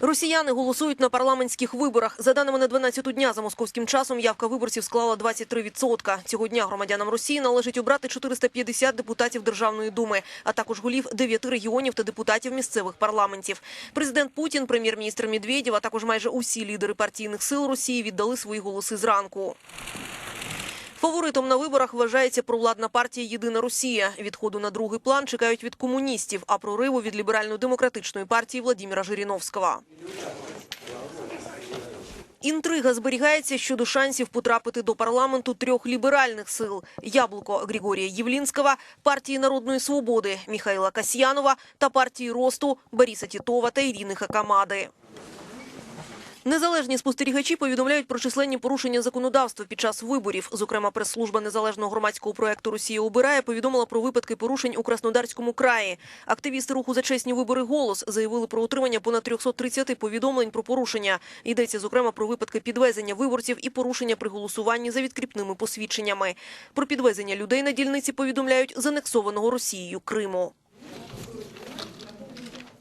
Росіяни голосують на парламентських виборах. За даними на 12 дня за московським часом, явка виборців склала 23%. Цього дня громадянам Росії належить обрати 450 депутатів Державної думи, а також голів 9 регіонів та депутатів місцевих парламентів. Президент Путін, прем'єр-міністр Медведєв, а також майже усі лідери партійних сил Росії віддали свої голоси зранку. Фаворитом на виборах вважається провладна партія Єдина Росія. Відходу на другий план чекають від комуністів, а прориву від ліберально-демократичної партії Владимира Жириновського. Інтрига зберігається щодо шансів потрапити до парламенту трьох ліберальних сил: Яблуко Григорія Євлінського, партії Народної свободи Міхайла Касьянова та партії Росту Бориса Тітова та Ірини Хакамади. Незалежні спостерігачі повідомляють про численні порушення законодавства під час виборів. Зокрема, прес-служба незалежного громадського проекту Росія обирає повідомила про випадки порушень у Краснодарському краї. Активісти руху за чесні вибори голос заявили про отримання понад 330 повідомлень про порушення. Йдеться зокрема про випадки підвезення виборців і порушення при голосуванні за відкріпними посвідченнями. Про підвезення людей на дільниці повідомляють з анексованого Росією Криму.